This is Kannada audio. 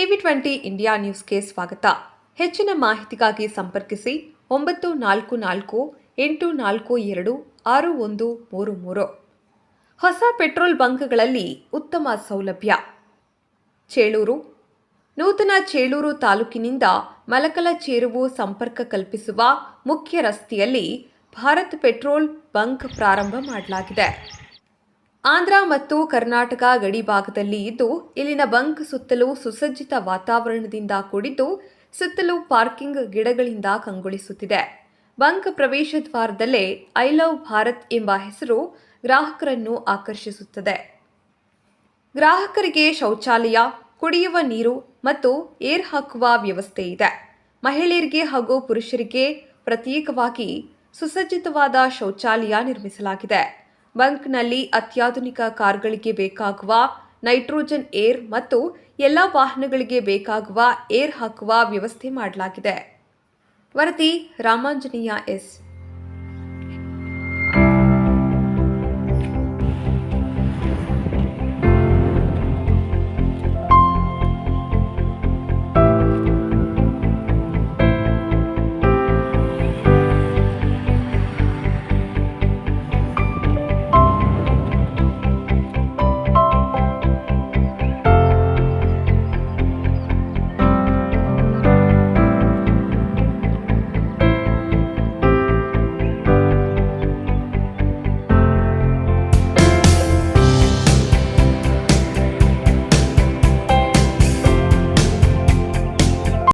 ಟಿವಿ ಟ್ವೆಂಟಿ ಇಂಡಿಯಾ ನ್ಯೂಸ್ಗೆ ಸ್ವಾಗತ. ಹೆಚ್ಚಿನ ಮಾಹಿತಿಗಾಗಿ ಸಂಪರ್ಕಿಸಿ ಒಂಬತ್ತು ನಾಲ್ಕು ನಾಲ್ಕು ಎಂಟು ನಾಲ್ಕು ಎರಡು ಆರು ಒಂದು ಮೂರು ಮೂರು. ಹೊಸ ಪೆಟ್ರೋಲ್ ಬಂಕ್ಗಳಲ್ಲಿ ಉತ್ತಮ ಸೌಲಭ್ಯ. ಚೇಳೂರು. ನೂತನ ಚೇಳೂರು ತಾಲೂಕಿನಿಂದ ಮಲಕಲ ಚೇರುವು ಸಂಪರ್ಕ ಕಲ್ಪಿಸುವ ಮುಖ್ಯ ರಸ್ತೆಯಲ್ಲಿ ಭಾರತ್ ಪೆಟ್ರೋಲ್ ಬಂಕ್ ಪ್ರಾರಂಭ ಮಾಡಲಾಗಿದೆ. ಆಂಧ್ರ ಮತ್ತು ಕರ್ನಾಟಕ ಗಡಿ ಭಾಗದಲ್ಲಿ ಇದ್ದು, ಇಲ್ಲಿನ ಬಂಕ್ ಸುತ್ತಲೂ ಸುಸಜ್ಜಿತ ವಾತಾವರಣದಿಂದ ಕೂಡಿದ್ದು, ಸುತ್ತಲೂ ಪಾರ್ಕಿಂಗ್ ಗಿಡಗಳಿಂದ ಕಂಗೊಳಿಸುತ್ತಿದೆ. ಬಂಕ್ ಪ್ರವೇಶ ದ್ವಾರದಲ್ಲೇ ಐ ಲವ್ ಭಾರತ್ ಎಂಬ ಹೆಸರು ಗ್ರಾಹಕರನ್ನು ಆಕರ್ಷಿಸುತ್ತದೆ. ಗ್ರಾಹಕರಿಗೆ ಶೌಚಾಲಯ, ಕುಡಿಯುವ ನೀರು ಮತ್ತು ಏರ್ ಹಾಕುವ ವ್ಯವಸ್ಥೆ ಇದೆ. ಮಹಿಳೆಯರಿಗೆ ಹಾಗೂ ಪುರುಷರಿಗೆ ಪ್ರತ್ಯೇಕವಾಗಿ ಸುಸಜ್ಜಿತವಾದ ಶೌಚಾಲಯ ನಿರ್ಮಿಸಲಾಗಿದೆ. ಬಂಕ್ನಲ್ಲಿ ಅತ್ಯಾಧುನಿಕ ಕಾರ್ಗಳಿಗೆ ಬೇಕಾಗುವ ನೈಟ್ರೋಜನ್ ಏರ್ ಮತ್ತು ಎಲ್ಲ ವಾಹನಗಳಿಗೆ ಬೇಕಾಗುವ ಏರ್ ಹಾಕುವ ವ್ಯವಸ್ಥೆ ಮಾಡಲಾಗಿದೆ. ವರದಿ ರಾಮಾಂಜನೇಯ ಎಸ್.